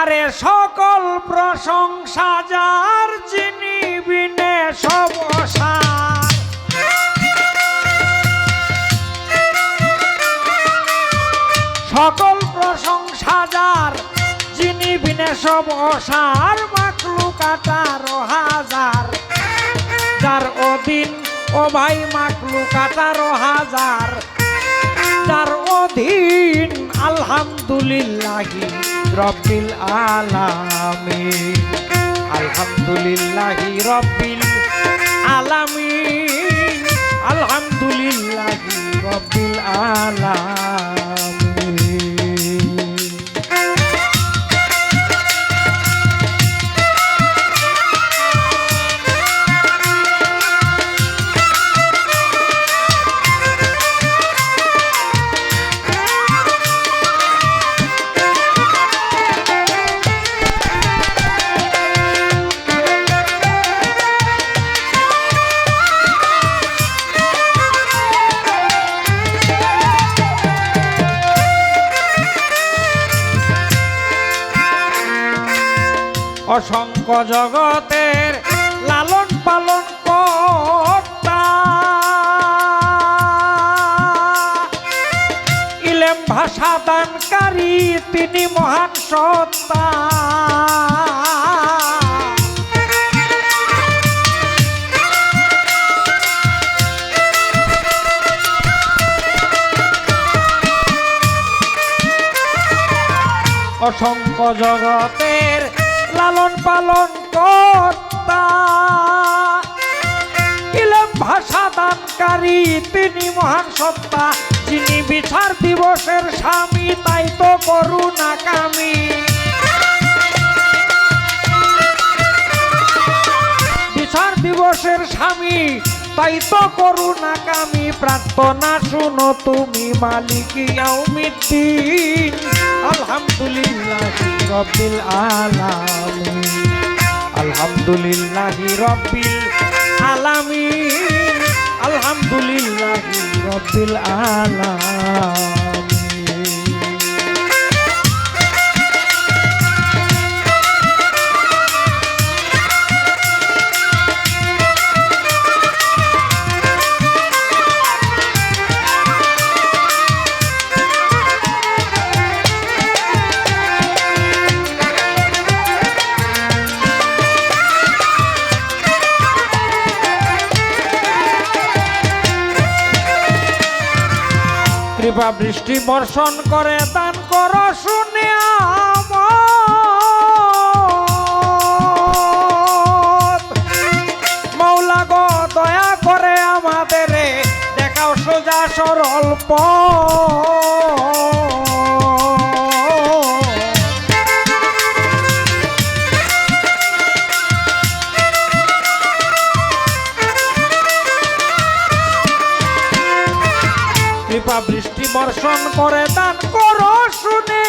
আরে সকল প্রশংসা যার, যিনি বিনে সব সকল প্রশংসা যার, যিনি বিনে সব অসার মাকলু কাটারো হাজার। যার অধীন, ও ভাই মাকলু কাটারো হাজার। যার অধীন আলহামদুলিল্লাহি রব্বিল আলামিন। আলহামদুলিল্লাহি রব্বিল আলামিন। আলহামদুলিল্লাহি রব্বিল আলামিন। জগতের লালন পালন ইলেম ভাষা দানকারী তিনি মহান সত্তা। অসংখ্য জগতের লালন পালন কর্তা। ইলেম ভাষা দানকারী তিনি মহান সত্তা। যিনি বিচার দিবসের স্বামী, তাই তো করুণা কামী বিচার দিবসের স্বামী তাই তো করুণা কামি প্রার্থনা শুনো, তুমি মালিকিয়াউমিদ্দিন আলহামদুলিল্লাহ রব্বিল আলামিন। আলহামদুলিল্লাহ রব্বিল আলামিন। আলহামদুলিল্লাহ রব্বিল আলামিন। কৃপা বৃষ্টি বর্ষণ করে, দান কর শুনে। মৌলা গো, দয়া করে আমাদের দেখাও সোজা সরল পথ। কৃপা বৃষ্টি বর্ষণ করে দান করো শুনে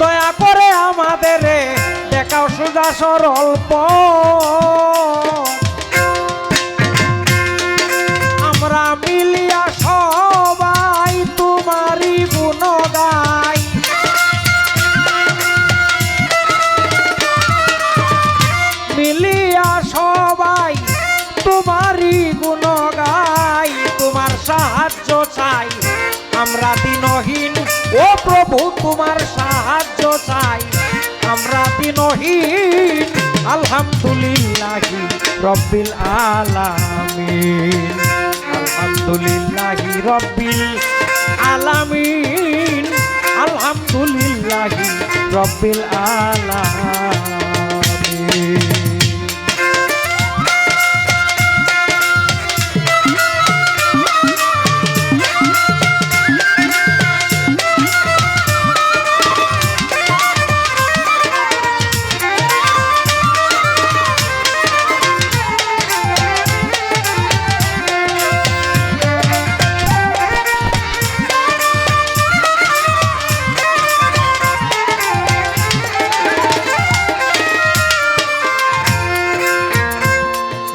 দয়া করে আমাদের দেখাও সুদা সরল পথ। আমরা দিনহীন ও প্রভু, তোমার সাহায্য চাই। আমরা দিনহীন আলহামদুলিল্লাহ রব্বিল আলামিন। আলহামদুলিল্লাহ রব্বিল আলামিন। আলহামদুলিল্লাহ রব্বিল আলামিন।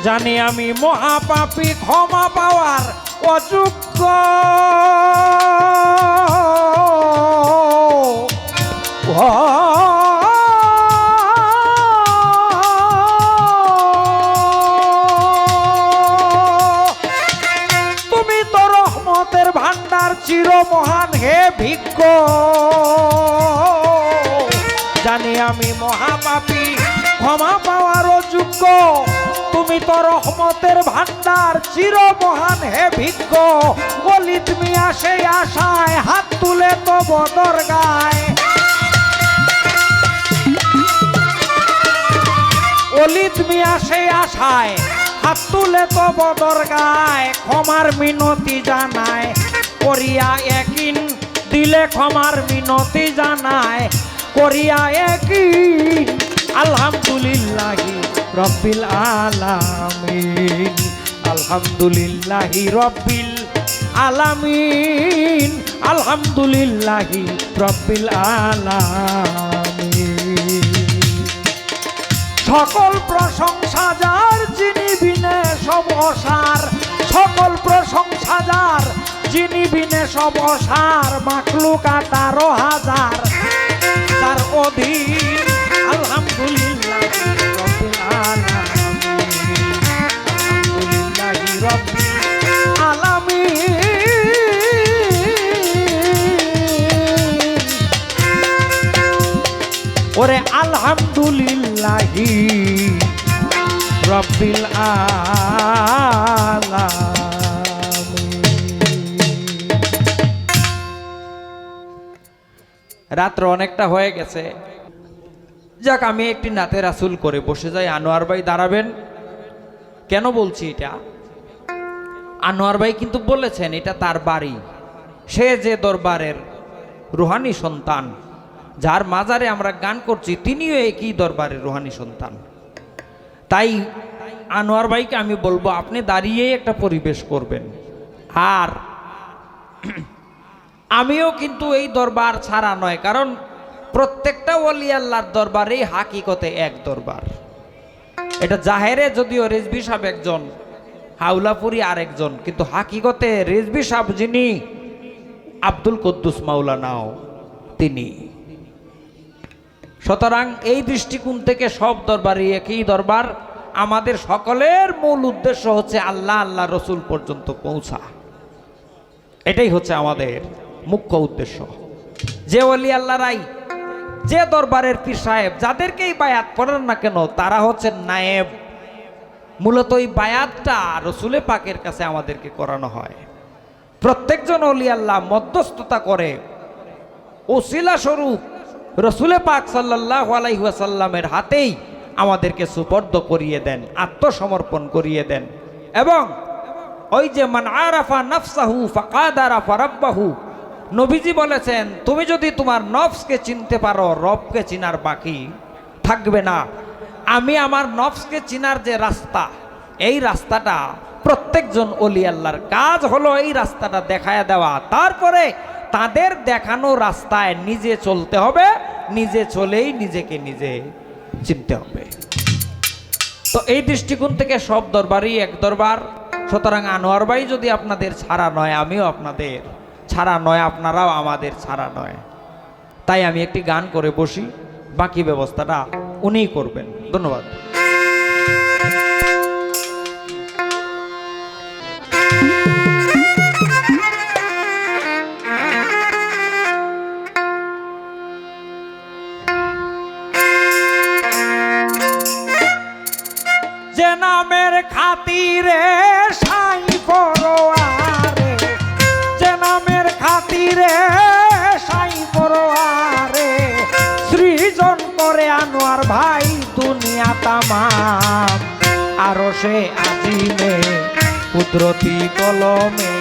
জানি আমি মহাপাপী, ক্ষমা পাওয়ার অযোগ্য। তুমি তো রহমতের ভান্ডার চির মহান হে ভিক্ষ। জানি আমি মহাপাপি, ক্ষমা পাওয়ার তুমি তো রহমতের ভান্ডার চির মহান হে ভিজ্ঞ বলিত মিয়া সেই আশায় হাত তুলে তো বদর অলিত মিয়া সেই আশায় হাত তুলে তো বদর গায় ক্ষমার মিনতি জানায়, করিয়া একিন দিলে ক্ষমার মিনতি জানায়, করিয়া একিন আলহামদুলিল্লাহি রব্বিল আলামিন। আলহামদুলিল্লাহি রব্বিল আলামিন। আলহামদুলিল্লাহি রব্বিল আলামিন। সকল প্রশংসা যার, যিনি বিনে সব অসার। সকল প্রশংসা যার, যিনি বিনে সব অসার। মাকলু হাজার। তার অধীন ওরে আলহামদুলিল্লাহি রব্বিল আলামিন। রাত্র অনেকটা হয়ে গেছে। যাক, আমি একটি নাতে রাসুল করে বসে যাই। আনোয়ার ভাই দাঁড়াবেন। কেন বলছি এটা? আনোয়ার ভাই কিন্তু বলেছেন, এটা তার বাড়ি। সে যে দরবারের রুহানি সন্তান যার মাজারে আমরা গান করছি, তিনিও একই দরবারে রোহানি সন্তান। তাই আনোয়ার ভাইকে আমি বলব, আপনি দাঁড়িয়েই একটা পরিবেশ করবেন। আর আমিও কিন্তু এই দরবার ছাড়া নয়, কারণ প্রত্যেকটা ওলি আল্লাহর দরবারেই হাকিকতে এক দরবার। এটা জাহেরে যদিও রেজবি সাহেব একজন হাউলাপুরি আরেকজন, কিন্তু হাকিকতে রেজবি সাহেব যিনি, আব্দুল কুদ্দুস মাওলানাও তিনি। সুতরাং এই দৃষ্টিকোণ থেকে সব দরবারই একই দরবার। আমাদের সকলের মূল উদ্দেশ্য হচ্ছে আল্লাহ আল্লাহ রসুল পর্যন্ত পৌঁছা। এটাই হচ্ছে আমাদের মুখ্য উদ্দেশ্য। যে অলি আল্লাহ রাই, যে দরবারের পীর সাহেব, যাদেরকেই বায়াত করেন না কেন, তারা হচ্ছেন নায়েব। মূলত এই বায়াতটা রসুলে পাকের কাছে আমাদেরকে করানো হয়। প্রত্যেকজন অলি আল্লাহ মধ্যস্থতা করে। ওসিলা স্বরূপ রসুলে পাক সাল্লাহ আলাইহাসাল্লামের হাতেই আমাদেরকে সুপর্দ করিয়ে দেন, আত্মসমর্পণ করিয়ে দেন। এবং ওই যে মান আরাফা নফসাহু ফাকাদ রব্বাহু নবীজি বলেছেন, তুমি যদি তোমার নফসকে চিনতে পারো, রবকে চিনার বাকি থাকবে না। আমি আমার নফসকে চিনার যে রাস্তা, এই রাস্তাটা প্রত্যেকজন অলি আল্লাহর কাজ হলো এই রাস্তাটা দেখায় দেওয়া। তারপরে তাদের দেখানো রাস্তায় নিজে চলতে হবে, নিজে চলেই নিজেকে নিজে চিনতে হবে। তো এই দৃষ্টিকোণ থেকে সব দরবারই এক দরবার। সুতরাং আনোয়ার ভাই যদি আপনাদের ছাড়া নয়, আমিও আপনাদের ছাড়া নয়, আপনারাও আমাদের ছাড়া নয়। তাই আমি একটি গান করে বসি, বাকি ব্যবস্থাটা উনিই করবেন। ধন্যবাদ। খাতিরে সাই পরোয়ারে, যে নামের খাতিরে সাই পরোয়ারে, সৃজন করে আনোয়ার ভাই দুনিয়া তামাম। আরও সে আজিমে, কুদরতি কলমে,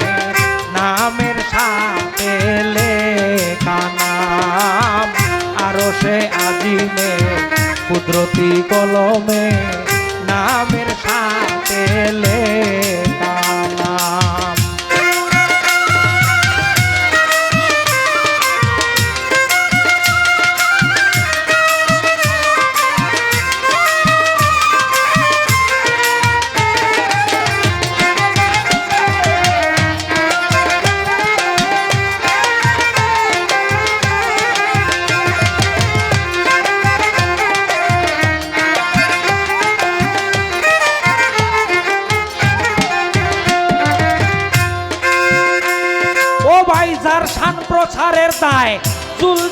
নামের সাথে লেখা নাম। আরও সে আজিমে, কুদরতি কলমে নামের সাথে লেখা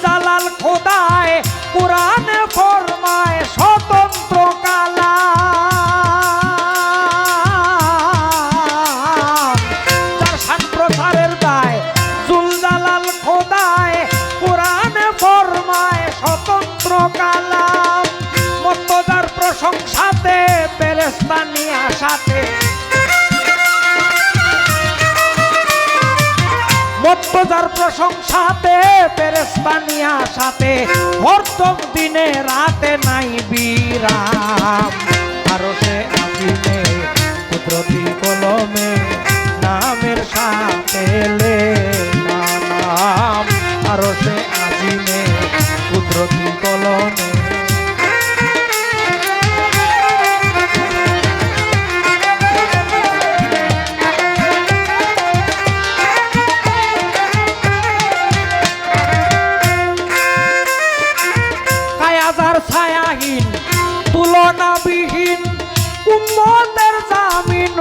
জালাল খোদায়, কোরআনে ফরমায় স্বতন্ত্র কালা যার শান প্রচারের দায় জালাল খোদায়, কোরআনে ফরমায় স্বতন্ত্র কালাম। মত্তদার প্রশংসাতে পেরেস্তানি আশাতে মত্তজার প্রশংসাতে পেরেস্তানিয়া সাথে হরতম দিনে রাতে নাই বিরাম। সে আজিমে কুদরতি কলমে, নামের সাথে নাম সে আজিমে কুদরতি কলমে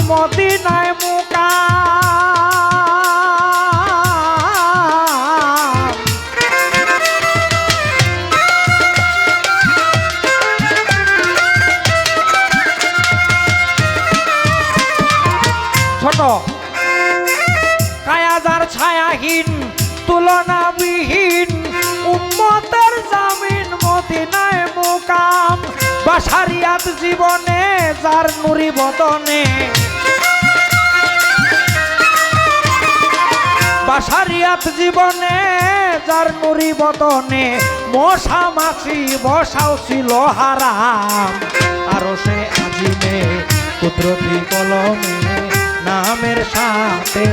মদিনায় মুকা ছোট। কায়াজার ছায়াহীন তুলনাবিহীন উম্মতের জামিন মদিনায় মুকাম। বাসারিয়াত জীবনে যার নুরি বদনে। বাসারিয়াত জীবনে যার নুরি বদনে, মশা মাছি বসাও ছিল হারাম। আরও সে আজিমে, কুদরতি কলমে, নামের সাথে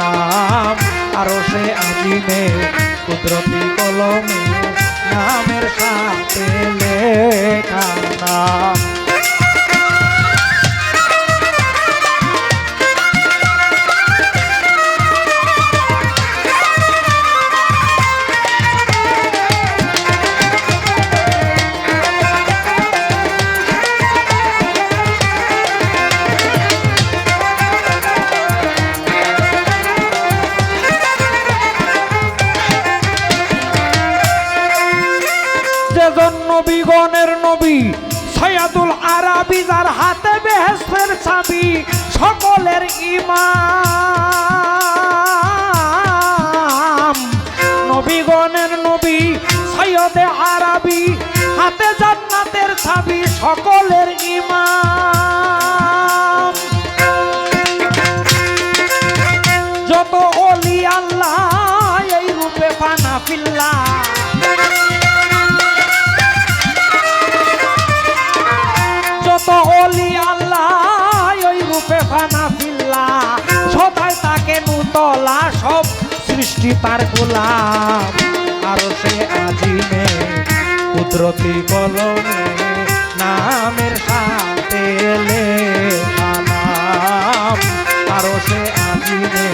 নাম আরও সে আজিমে, কুদরতি কলমে নামের সাথে লেখা নাম। নবীগণের নবী। সৈয়াদুল আরাবি যার হাতে বেহেস্তের চাবি, সকলের ইমাম। নবীগণের নবী, সৈয়দে আরাবি, হাতে জান্নাতের চাবি, সকলের ইমাম। যত অলি আল্লাহ তার গোলাম আর সে আজিমে কুদরতি কলমে নামের সাথে লেখা নাম আরও সে আজিমে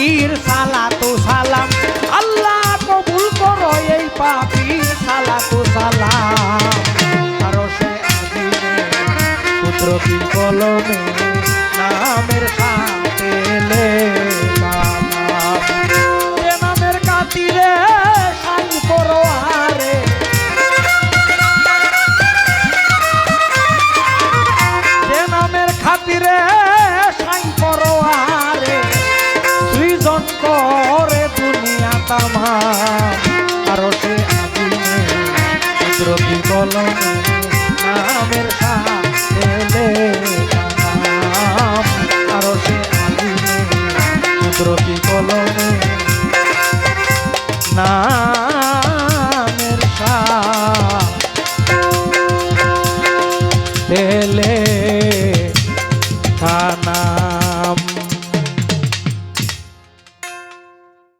পাপির সালাতু সালাম। আল্লাহ কবুল করো এই পাপির সালাতু সালাম। আরও সে আজিমে কুদরতি কলমে মহা আরতে আগুনে রবি বলনে।